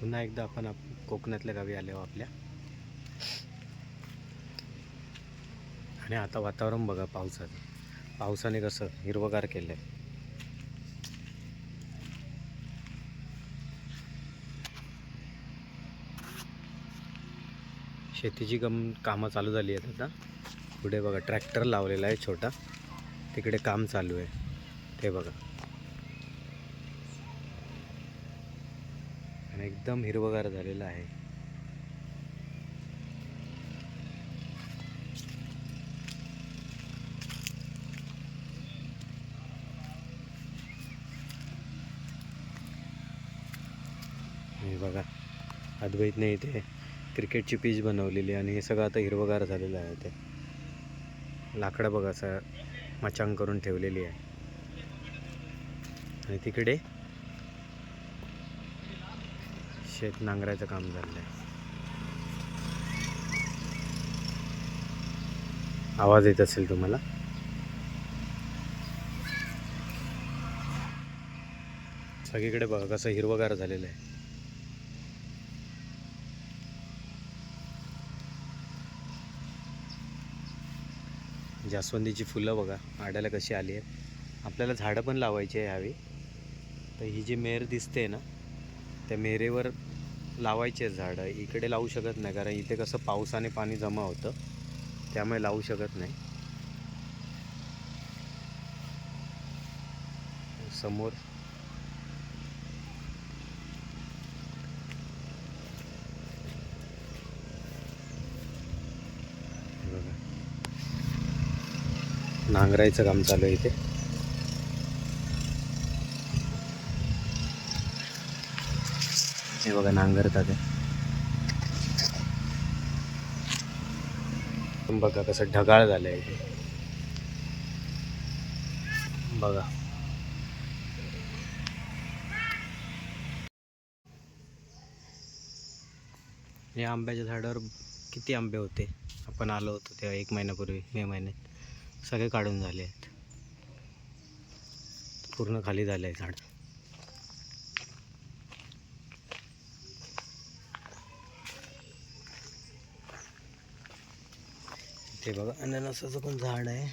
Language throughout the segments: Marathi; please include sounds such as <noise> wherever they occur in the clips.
पुन्हा एकदा आपण आप कोकणातल्या गावी आलो आपल्या. आणि आता वातावरण बघा पावसाचं. पावसाने कसं हिरवगार केलं आहे शेतीची गम कामं चालू झाली आहेत आता. पुढे बघा ट्रॅक्टर लावलेला आहे छोटा. तिकडे काम चालू आहे. ते बघा आणि एकदम हिरवगार झालेलं आहे. हे बघा अद्वैतने इथे क्रिकेटची पीच बनवलेली आणि हे सगळं आता हिरवगार झालेलं आहे ते. लाकडं बघा असं मचांग करून ठेवलेली आहे. आणि तिकडे शेत नांगरायचं काम झालं आहे आवाज येत असेल तुम्हाला? सगळीकडे बघा कसं हिरवगार झालेलं आहे. जास्वंदीची फुलं बघा आड्याला कशी आली आहेत. आपल्याला झाडं पण लावायची आहे ह्यावी तर ही जी मेर दिसते ना त्या मेरेवर लावायचे झाडं. इकडे लावू शकत नाही कारण इथे कसं पावसाने पाणी जमा होतं. त्यामुळे लावू शकत नाही. समोर. नांगरायचं काम चालू आहे इथे. बघा नांगरतात बघा कसं ढगाळ झालं आहे इथे. बघा. या आंब्याच्या झाडावर किती आंबे होते? आपण आलो होतो तेव्हा एक महिन्यापूर्वी मे महिन्यात. सगळे काढून झाले आहेत. पूर्ण खाली झालं आहे झाड. हे बघा अननसाचं पण झाड आहे.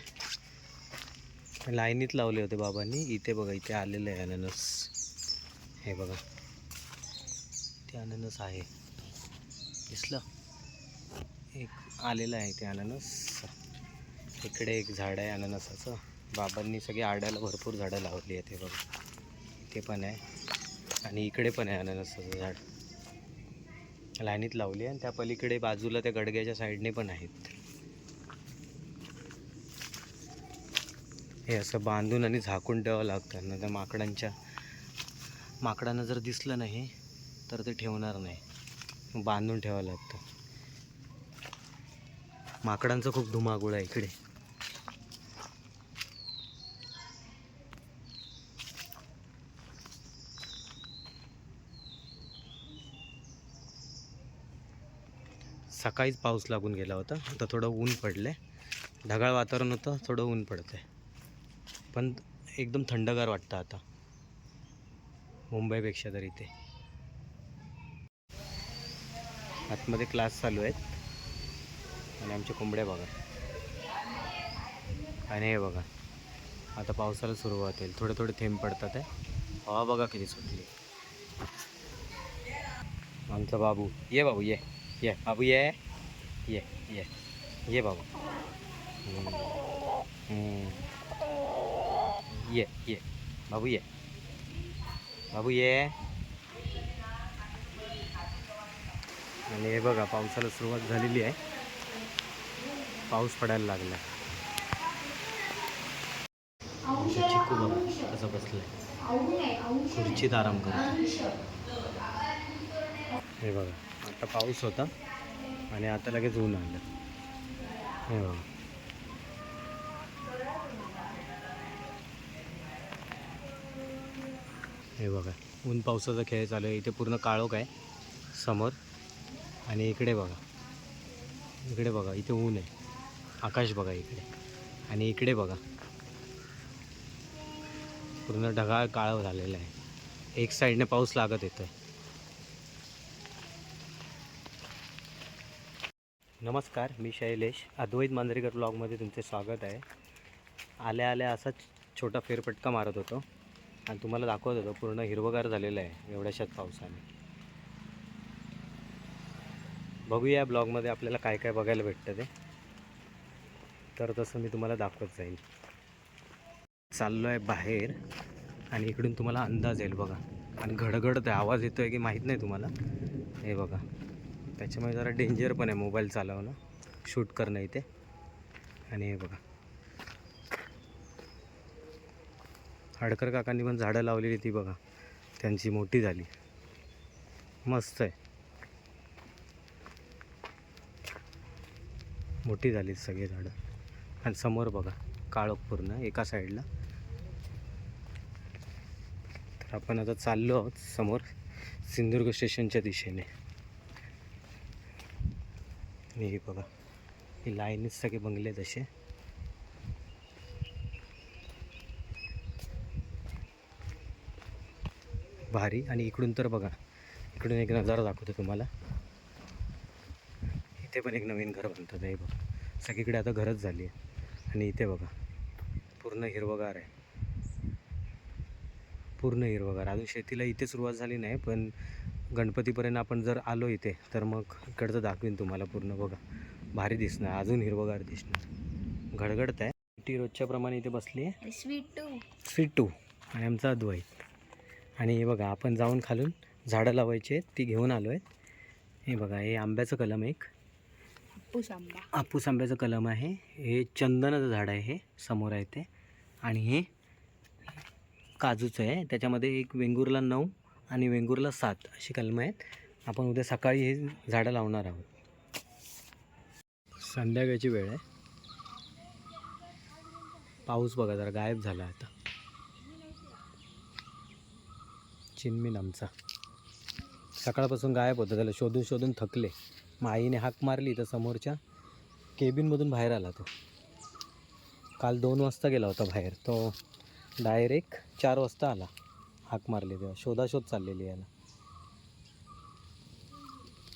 लाईनीत लावले होते बाबांनी. इथे बघा इथे आलेलं आहे अननस. हे बघा ते अननस आहे. दिसलं? एक आलेलं आहे ते अननस. इकडे एक झाड आहे अननसाचं. बाबांनी सगळी आड्याला भरपूर झाडं लावली आहेत हे बघा. इथे पण आहे. आणि इकडे पण आहे अननसाचं झाड. लाईनीत लावली आहे आणि त्या पलीकडे बाजूला त्या गडग्याच्या साईडने पण आहेत. हे असं बांधून आणि झाकून ठेवावं लागतं. नाही तर माकडांच्या माकडांना जर दिसलं नाही तर ते ठेवणार नाही. बांधून ठेवावं लागतं. माकडांचं खूप धुमाकूळ आहे इकडे. सकाळीच पाऊस लागून गेला होता. आता थोडं ऊन पडलं आहे ढगाळ वातावरण होतं थोडं ऊन पडतं आहे पण एकदम थंडगार वाटतं आता. मुंबईपेक्षा तर इथे. आतमध्ये क्लास चालू आहेत. आणि आमच्या कोंबड्या बघा. आणि हे बघा. आता पावसाला सुरुवात होईल. थोडे थोडे थेंब पडतात आहे. हवा बघा किती सुटली. आमचा बाबू. ये बाबू ये. ये. बाबू ये. ये. ये. ये बाबू. ये ये बाबू ये बाबू ये आणि हे बघा पावसाला सुरुवात झालेली आहे. पाऊस पडायला लागला चिकू बघा कसं बसलंय. खुर्चीत आराम करतो हे बघा आता पाऊस होता आणि आता लगेच ऊन आलं. हे बघा. हे बघा ऊन पावसाचा खेळ चालू आहे. इथे पूर्ण काळोख आहे. समोर आणि इकडे बघा. इकडे बघा इथे ऊन आहे. आकाश बघा इकडे. आणि इकडे बघा. पूर्ण ढगाळ काळ झालेला आहे. एक साईडने पाऊस लागत येतो आहे नमस्कार मी शैलेश. अद्वैत मांजरेकर ब्लॉगमध्ये तुमचे स्वागत आहे. आल्या आल्या असाच छोटा फेरफटका मारत होतो. आणि तुम्हाला दाखवत होतो पूर्ण हिरवगार झालेलं आहे एवढ्याशात पावसाने. बघूया या ब्लॉगमध्ये आपल्याला काय काय बघायला भेटतं ते. तर तसं मी तुम्हाला दाखवत जाईल चाललो आहे बाहेर आणि इकडून तुम्हाला अंदाज येईल बघा. आणि घडघडत आहे आवाज येतो आहे की माहीत नाही तुम्हाला. हे बघा. त्याच्यामुळे जरा डेंजर पण आहे मोबाईल चालवणं. शूट करणं इथे. आणि हे बघा. हडकर काकांनी पण झाडं लावलेली ती बघा. त्यांची मोठी झाली. मस्त आहे. मोठी झाली सगळी झाडं. आणि समोर बघा काळोख पूर्ण एका साईडला. तर आपण आता चाललो आहोत समोर सिंधुदुर्ग स्टेशनच्या दिशेने. आणि हे बघा ही लाईनीच सगळे बंगले आहेत भारी आणि इकडून तर बघा इकडून एक नजारा दाखवतो तुम्हाला. इथे पण एक नवीन घर बनतात हे बघा. सगळीकडे आता घरच झाली आहे. आणि इथे बघा पूर्ण हिरवगार आहे. पूर्ण हिरवगार. अजून शेतीला इथे सुरुवात झाली नाही पण गणपतीपर्यंत आपण जर आलो इथे तर मग इकडचं दाखवीन तुम्हाला पूर्ण बघा. भारी दिसणार अजून हिरवगार दिसणार. घडघडत आहे. ती रोजच्या प्रमाणे इथे बसली आहे. स्वीट टू स्वीट टू आणि आमचा अद्वैत. आणि हे बघा आपण जाऊन खालून झाडं लावायची आहेत ती घेऊन आलो आहे हे बघा हे आंब्याचं कलम एक. हापूस आंबा. हापूस आंब्याचं कलम आहे. हे चंदनाचं झाड आहे हे समोर आहे ते. आणि हे काजूचं आहे. त्याच्यामध्ये एक वेंगुर्ला नऊ आणि वेंगुर्ला सात अशी कलमं आहेत. आपण उद्या सकाळी हे झाडं लावणार आहोत. संध्याकाळची वेळ आहे. पाऊस बघा जरा गायब झाला आता. चिनमिन आमचा. सकाळपासून गायब होतं त्याला शोधून शोधून थकले. मग आईने हाक मारली तर समोरच्या केबिनमधून बाहेर आला तो. काल दोन वाजता गेला होता बाहेर. तो डायरेक्ट चार वाजता आला. हाक मारली तेव्हा. शोधाशोध चाललेली याला.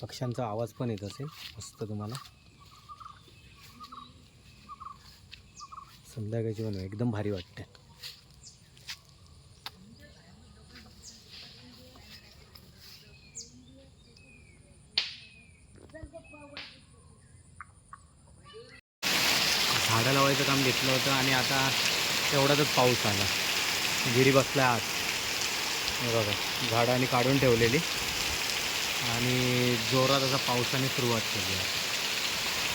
पक्ष्यांचा आवाज पण येत असेल. मस्त तुम्हाला. संध्याकाळची म्हणून एकदम भारी वाटते झाडं लावायचं काम घातलं होतं आणि आता तेवढ्यातच पाऊस आला. गिरी बसला आत. हे बघा झाडांनी काढून ठेवलेली. आणि जोरात असा पावसाने सुरुवात केली आहे.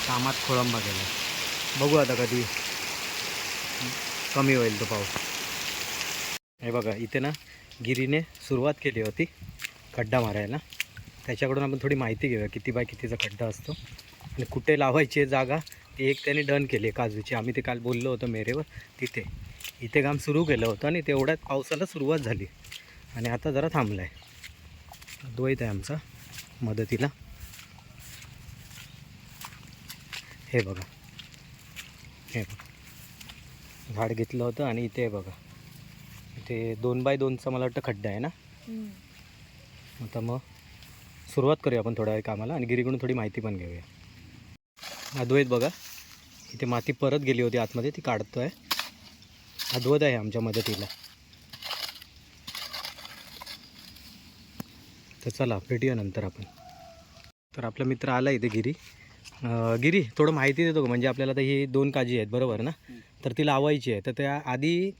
कामात खोळंबा गेला. बघू आता कधी कमी होईल तो पाऊस. हे बघा इथे ना गिरीने सुरुवात केली होती खड्डा मारायला. त्याच्याकडून आपण थोडी माहिती घेऊया किती बाय कितीचा खड्डा असतो. आणि कुठे लावायची जागा ती एक त्याने डन केली आहे काजूची. आम्ही ते काल बोललो होतो मेरेवर. तिथे. इथे काम सुरू केलं होतं आणि तेवढ्यात पावसाला सुरुवात झाली. आणि आता जरा थांबला आहे द्वैत आहे आमचा मदतीला. हे बघा. हे बघा. झाड घेतलं होतं आणि इथे बघा. इथे दोन बाय दोनचा मला वाटतं खड्डा आहे ना? आता मग सुरुवात करूया आपण थोड्या वेळ कामाला आणि गिरीकडून थोडी माहिती पण घेऊया. अद्वैत बघा. इथे माती परत गेली होती आतमध्ये ती काढतो आहे अद्वैत आहे आमच्या मदतीला. तर चला भेटूया नंतर आपण. तर आपला मित्र आला इथे गिरी. गिरी थोडं माहिती देतो म्हणजे आपल्याला आता ही दोन काजी आहेत बरोबर ना? तर ती लावायची आहे. तर त्या आधी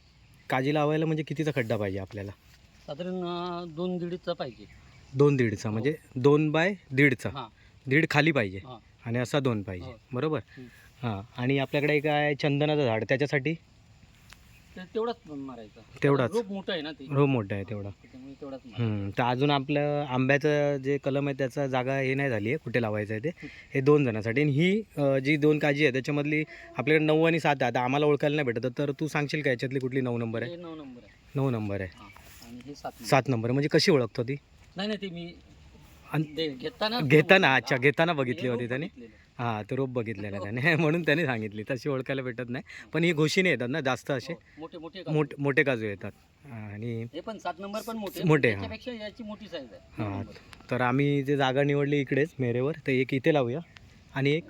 काजी लावायला म्हणजे कितीचा खड्डा पाहिजे आपल्याला? साधारण दोन दीडचा पाहिजे. दोन दीडचा म्हणजे दोन बाय दीडचा. हां. दीड खाली पाहिजे. हां. आणि असा दोन पाहिजे. हो. बरोबर? हं. हां. आणि आपल्याकडे एक आहे चंदनाचं झाड. त्याच्यासाठी? तर तेवढाच मारायचा. तेवढाच. रोप मोठं आहे ना ते? रो मोठं आहे तेवढा. त्याच्यामुळे तेवढाच मारायचा. तर अजून आपलं आंब्याचं जे कलम आहे त्याचा जागा हे नाही झाली आहे. कुठे लावायचं आहे ते? हे दोन जणांसाठी. आणि ही अं, जी दोन काजी आहे त्याच्यामधली आपल्याकडे नऊ आणि सात आहे. आता आम्हाला ओळखायला नाही भेटत. तर तू सांगशील का याच्यातली कुठली नऊ नंबर आहे? हे नऊ नंबर आहे. नऊ नंबर आहे. हां. आणि हे सात नंबर. सात नंबर. म्हणजे कशी ओळखतो ती? नाही नाही ते मी घेताना घेताना अच्छा घेताना हे बघितली होती त्याने. हां ते रोप बघितलेलं <laughs> त्याने. <laughs> म्हणून त्याने सांगितली तशी ओळखायला भेटत नाही. पण ही घोशीने येतात ना जास्त असे? हो, मोठे मोठे काजू. मोठ मोठे काजू येतात. आणि हे पण सात नंबर पण मोठे. मोठे, हां. हां. तर आम्ही जे जागा निवडली इकडेच मेरेवर तर एक इथे लावूया. आणि एक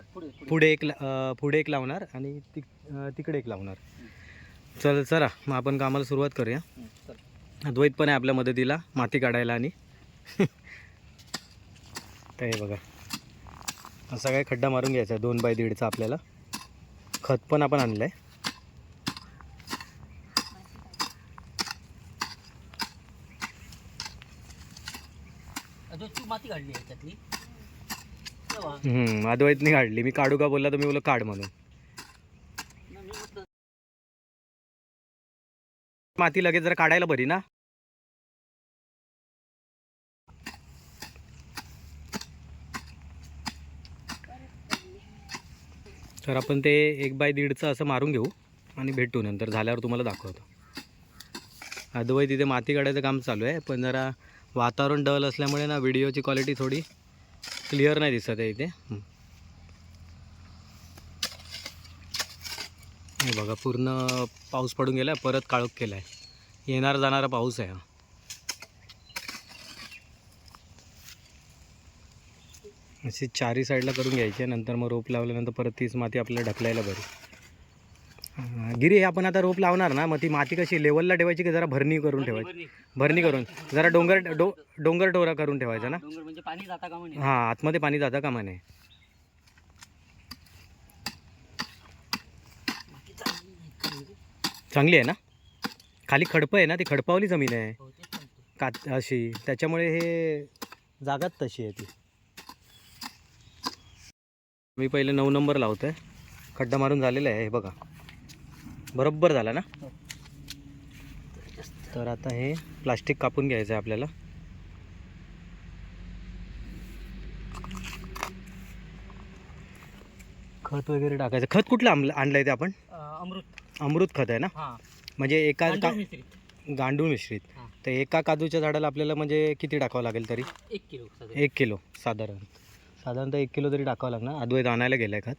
पुढे एक पुढे एक लावणार आणि ति तिकडे एक लावणार. चल चला मग आपण कामाला सुरुवात करूया. हं. द्वैत पण आहे आपल्या मदतीला माती काढायला आणि <laughs> तर हे बघा. असा काय खड्डा मारून घ्यायचा आहे दोन बाय दीडचा आपल्याला. खत पण आपण आणलं आहे माती काढली त्यातली? अद्वैतने काढली. मी काढू का बोलला तर मी बोललो काढ म्हणून. माती लगेच जरा काढायला बरी ना? तर आपण ते एक बाय दीडचं असं मारून घेऊ आणि भेटू नंतर. झाल्यावर तुम्हाला दाखवतो. अदवय तिथे माती काढायचं काम चालू आहे पण जरा वातावरण डल असल्यामुळे ना व्हिडिओची क्वालिटी थोडी क्लिअर नाही दिसत आहे इथे. हे बघा पूर्ण पाऊस पडून गेला परत काळोख केला आहे येणार जाणारा पाऊस आहे अशी चारी साईडला करून घ्यायची नंतर मग रोप लावल्यानंतर परत तीच माती आपल्याला ढकलायला बरी. गिरी आपण आता रोप लावणार ना मग ती माती कशी लेवलला ठेवायची की जरा भरणी करून ठेवायची? भरणी. करून. जरा डोंगर डो डोंगर डोरा करून ठेवायचा ना? म्हणजे का हां आतमध्ये पाणी जातं का म्हणे चांगली का आहे ना? खाली खडपं आहे ना ती खडपावली जमीन आहे. हो. कात अशी. त्याच्यामुळे हे जागाच तशी आहे ती. मी पहिले नऊ नंबर लावतो आहे खड्डा मारून झालेला आहे हे बघा. बरोबर झाला ना. तर आता हे प्लास्टिक कापून घ्यायचं आहे आपल्याला. खत वगैरे टाकायचं. खत कुठलं आमलं आणलं आहे ते आपण? अमृत. अमृत खत आहे ना? हा. म्हणजे एका गांडूळ मिश्रित. तर एका काजूच्या झाडाला आपल्याला म्हणजे किती टाकावं लागेल तरी? एक किलो. एक किलो साधारण. साधारणतः एक किलो तरी टाकावं लागणार. अद्वैत आणायला गेलं आहे खत.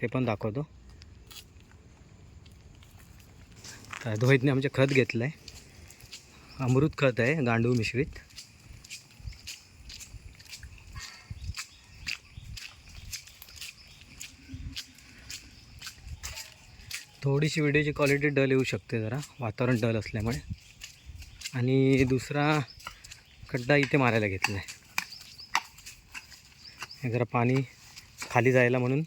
ते पण दाखवतो. तर अद्वैतने आमचे खत घेतलं आहे अमृत खत आहे गांडूळ मिश्रित. थोडीशी व्हिडिओची क्वालिटी डल येऊ शकते जरा. वातावरण डल असल्यामुळे. आणि दुसरा खड्डा इथे मारायला घेतला आहे जरा पाणी खाली जायला म्हणून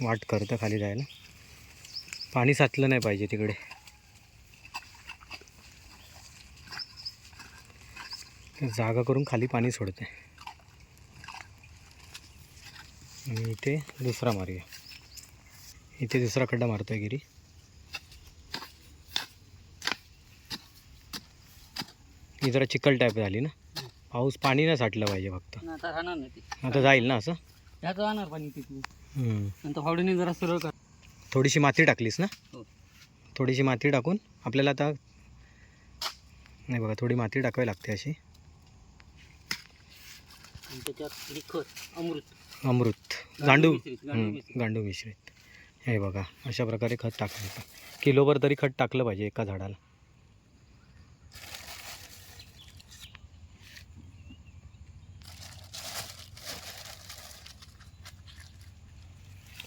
वाट करतं खाली जायला. पाणी साचलं नाही पाहिजे तिकडे. जागा करून खाली पाणी सोडते आणि इथे दुसरा मारूया इथे दुसरा खड्डा मारतोय गिरी. ही जरा चिखल टाईप झाली ना? पाऊस पाणी नाही साठलं पाहिजे फक्त. आता राहणार नाही ती. आता जाईल ना असं? ह्यात राहणार पाणी तिथून हम्म. नंतर फावडीने जरा सरळ कर. थोडीशी माती टाकलीस ना? हो. थोडीशी माती टाकून आपल्याला आता नाही बघा थोडी माती टाकावी लागते अशी. आणि त्याच्यात लिखत अमृत. अमृत. गांडूळ. मिश्रित, गांडूळ हम्म, मिश्रित. गांडूळ मिश्रित. हे बघा अशा प्रकारे खत टाकायचं. किलोभर तरी खत टाकलं पाहिजे एका झाडाला.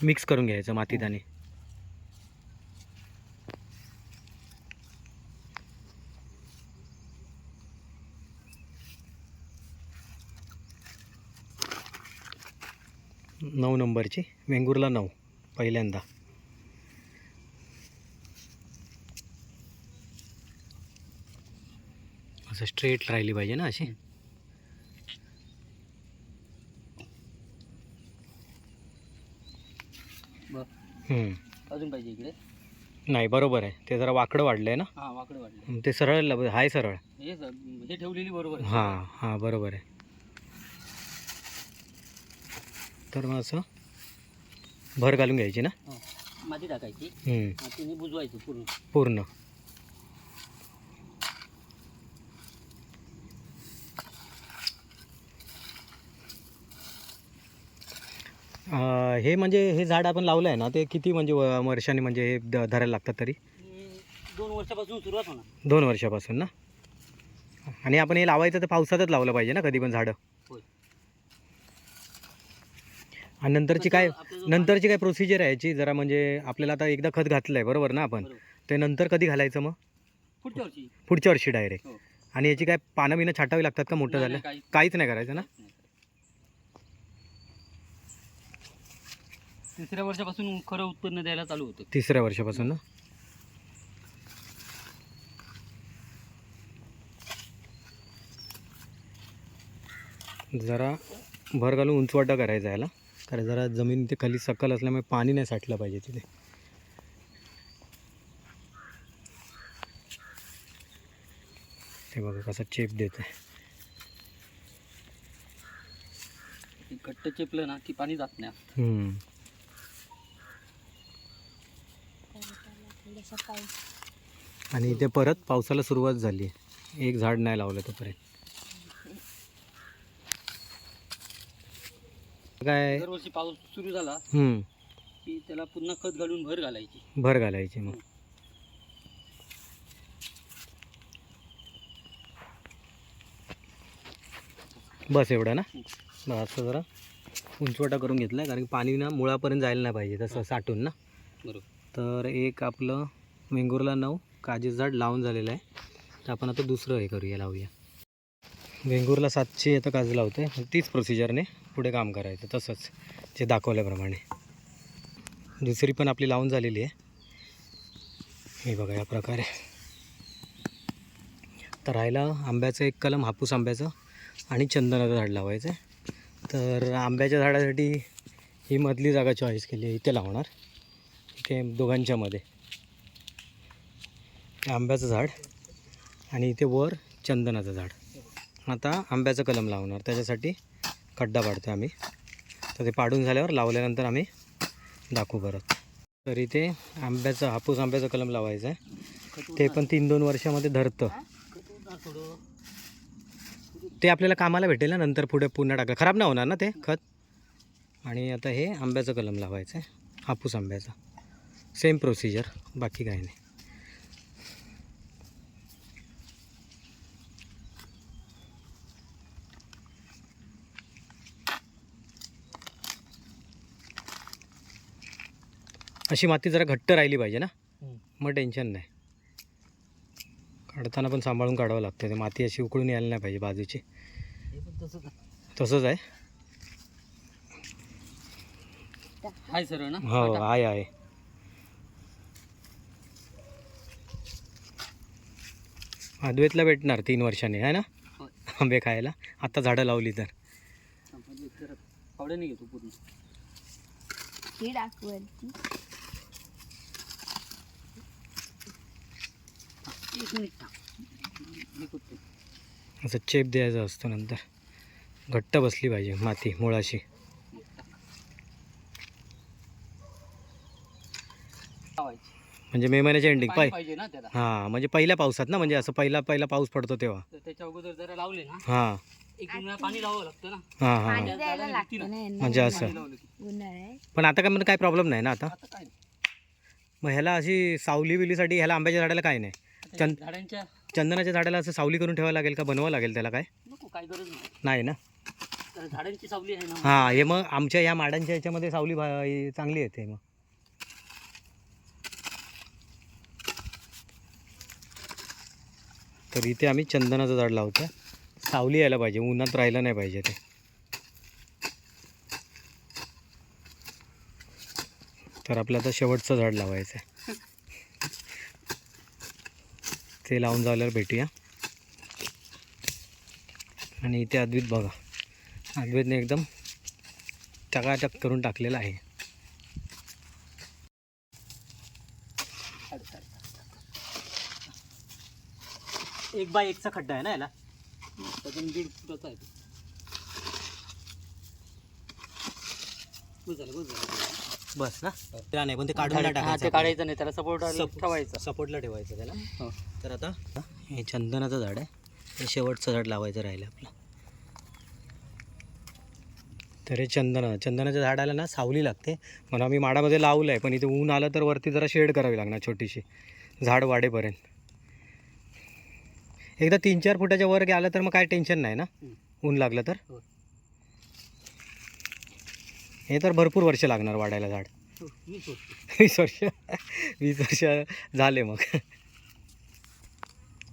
मिक्स करून घ्यायचं मातीत आणि नऊ नंबरची वेंगुर्ला नऊ पहिल्यांदा. असं स्ट्रेट राहिली पाहिजे ना अशी? अजून पाहिजे इकडे? नाही बरोबर आहे. ते जरा वाकडं वाढलं आहे ना? हा वाकडे वाढले ते सरळ ल- हाय सरळ. हे हे ठेवलेली बरोबर आहे. हां हां बरोबर आहे. तर मग असं भर घालून घ्यायची ना? हो. माती टाकायची. हम्म, मातीने बुजवायचं पूर्ण. पूर्ण. अं, हे म्हणजे हे झाड आपण लावलं आहे ना ते किती म्हणजे व- वर्षांनी म्हणजे हे ध- धरायला लागतात तरी? हे दोन वर्षापासून सुरुवात होणार. दोन वर्षापासून ना? आणि आपण हे लावायचं तर पावसातच लावलं पाहिजे ना कधी पण झाडं? होय. आणि नंतरची काय आपलं जो नंतरची काय प्रोसिजर आहे याची? जरा म्हणजे आपल्याला आता एकदा खत घातलं आहे बरोबर ना आपण? बरोबर. ते नंतर कधी घालायचं मग? पुढच्या वर्षी. पुढच्या वर्षी डायरेक्ट हो. आणि याची काय पानं बिनं छाटावी लागतात का मोठं नाही, झालं? नाही, काही- काहीच नाही करायचं ना? नाही. तिसऱ्या वर्षापासून खरं उत्पन्न द्यायला चालू होतं. तिसऱ्या वर्षापासून ना? जरा भर घालून उंचवाटा करायचा याला. कारण जरा जमीन ते खाली सकल असल्यामुळे पाणी नाही साठलं पाहिजे तिथे. ते बघा कसा चेप देत आहे ते घट्ट चेपलं ना की पाणी जात नाही. आणि इथे परत पावसाला सुरुवात झाली. एक झाड नाही लावलं तोपर्यंत. काय? दरवर्षी पाऊस सुरू झाला हम्म, की त्याला पुन्हा खत घालून भर घालायची. भर घालायची मग. बस एवढं ना? बस असं जरा उंचवटा करून घेतला कारण की पाणी ना मुळापर्यंत जायला नाही पाहिजे तसं साठून ना? बरोबर. तर एक आपलं वेंगुर्ला नऊ काजीचं झाड लावून झालेलं आहे. तर आपण आता दुसरं हे करूया लावूया. वेंगुर्ला सातशे आता काजू लावतो आहे तीच प्रोसिजरने पुढे काम करायचं तसंच जे दाखवल्याप्रमाणे. दुसरी पण आपली लावून झालेली आहे. हे बघा या प्रकारे. तर राहिला आंब्याचं एक कलम हापूस आंब्याचं आणि चंदनाचं झाड लावायचं आहे तर आंब्याच्या झाडासाठी ही मधली जागा चॉईस केली आहे इथे लावणार. ते दोघांच्या मध्ये आंब्याचं झाड आणि इथे वर चंदनाचं झाड. आता आंब्याचं कलम लावणार. त्याच्यासाठी खड्डा पाडतो आम्ही. तर ते पाडून झाल्यावर लावल्यानंतर आम्ही दाखवू परत. तर इथे आंब्याचं हापूस आंब्याचं कलम लावायचं आहे. ते पण तीन दोन वर्षामध्ये धरतं. ते आपल्याला कामाला भेटेल ना नंतर पुढे पुन्हा टाका खराब नाही होणार ना ते खत? आणि आता हे आंब्याचं कलम लावायचं आहे. हापूस आंब्याचा. सेम प्रोसिजर बाकी काही नाही. अशी माती जरा घट्ट राहिली पाहिजे ना. मग टेन्शन नाही. काढताना पण सांभाळून काढावं लागतं. ते माती अशी उकळून यायला नाही पाहिजे बाजूची. तसंच आहे. ना? हो आहे आहे. अद्वैतला भेटणार तीन वर्षांनी आहे ना. आंबे खायला. आता झाडं लावली तर. म्हणजे घेतो पूर्ण? ही एक मिनिट असं चेप द्यायचा असतो नंतर. घट्ट बसली पाहिजे माती मुळाशी. लावायची. म्हणजे मे महिन्याच्या एंडिंग पाणी पाय पाहिजे ना त्याला. हां म्हणजे पहिल्या पावसात ना म्हणजे असं पहिला पहिला पाऊस पडतो तेव्हा. तर त्याच्या अगोदर जरा लावले ना. हां. एक दोन वेळा पाणी लावावं लागतं ना. हां हां पाणी त्या द्यायला झाडाला लागतं भीती ना यांना म्हणजे असं. पाणी लावलं की. उन्हाळ्यात. पण आता काय म्हणजे काय प्रॉब्लेम नाही ना आता? आता काय नाही. मग ह्याला अशी सावली बिलीसाठी ह्याला आंब्याच्या झाडाला काय नाही? आता चंद- झाडांच्या चंदनाच्या झाडाला असं सावली करून ठेवावं लागेल का? बनवावं लागेल त्याला काय? नको काय गरज नाही. नाही ना? तर झाडांची सावली आहे ना. हां हे मग आमच्या ह्या माडांच्या ह्याच्यामध्ये सावली भा- ही चांगली येते मग. तर इथे आम्ही चंदनाचं झाड लावतो सावली यायला पाहिजे उन्हात राहिलं नाही पाहिजे ते. तर आपलं आता शेवटचं झाड लावायचं आहे ते लावून झाल्यावर भेटूया. आणि इथे अद्वित बघा. अद्वैतने एकदम टकाटक करून टाकलेला आहे. एक बाय एकचा खड्डा आहे ना याला? त्यातून दीड फुटाचा आहे. बस झालं बस झालं बस ना नाही पण ते काढून नाही हा, टाकायचं ते आपण. काढायचं नाही त्याला सपोर्ट सप- ठेवायचं. सपोर्टला ठेवायचं त्याला. हो. तर आता हे चंदनाचं झाड आहे. हे शेवटचं झाड लावायचं राहिलं आपलं. तर हे चंदन चंदनाच्या झाडाला ना सावली लागते. म्हणून आम्ही माडामध्ये लावलं आहे पण इथे ऊन आलं तर वरती जरा शेड करावी लागणार छोटीशी. झाड वाढेपर्यंत. एकदा तीन चार फुटाच्या वर गेलं तर मग काय टेन्शन नाही ना. ऊन लागलं तर? हो. हे तर भरपूर वर्ष लागणार वाढायला झाड. हो, वीस वर्ष. वीस वर्ष? झाले मग.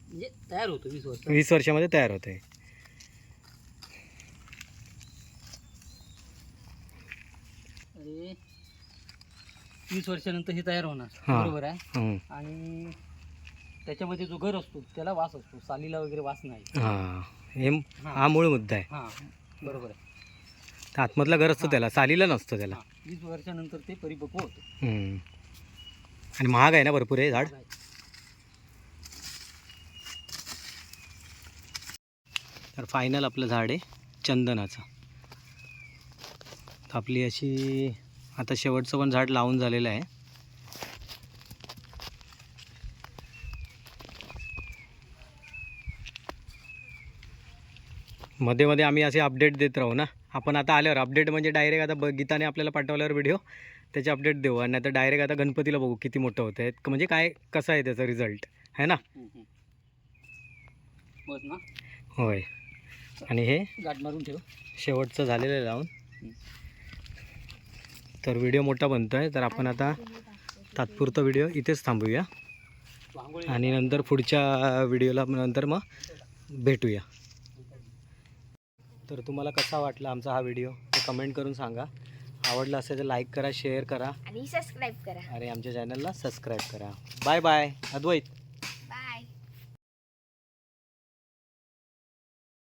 म्हणजे तयार होतो वीस वर्ष. वीस वर्षामध्ये तयार होते वीस वर्षानंतर हे तयार होणार. बरोबर आहे. हं. आणि त्याच्यामध्ये जो घर असतो त्याला वास असतो. सालीला वगैरे वास नाही. हां हे हा. मूळ मुद्दा आहे. हां बरोबर आहे. तर आतमधला घर असतो. त्याला सालीला नसतं त्याला. हां. वीस वर्षानंतर ते परिपक्व होतं. आणि महाग आहे ना भरपूर हे झाड? तर फायनल आपलं झाड आहे चंदनाचं. तर आपली अशी आता शेवटचं पण झाड लावून झालेलं आहे. मध्ये मध्ये आम्ही असे अपडेट देत राहू ना. आपण आता आल्यावर अपडेट म्हणजे डायरेक्ट आता ब गीताने आपल्याला पाठवल्यावर व्हिडिओ त्याचे अपडेट देऊ. आणि तर डायरेक्ट आता गणपतीला बघू किती मोठं होतं आहे म्हणजे काय कसं आहे त्याचा रिझल्ट आहे ना? होय. आणि हे? गाठ मारून ठेव. शेवटचं झालेलं आहे लावून तर व्हिडिओ मोठा बनतो आहे तर आपण आता तात्पुरता व्हिडिओ इथेच थांबूया. आणि नंतर पुढच्या व्हिडिओला नंतर मग भेटूया. तर तुम्हाला कसा वाटला आमचा हा व्हिडिओ? ते कमेंट करून सांगा. आवडला असेल तर लाईक करा शेअर करा. आणि सबस्क्राईब करा. आणि आमच्या चॅनलला सबस्क्राईब करा. Bye bye Advait.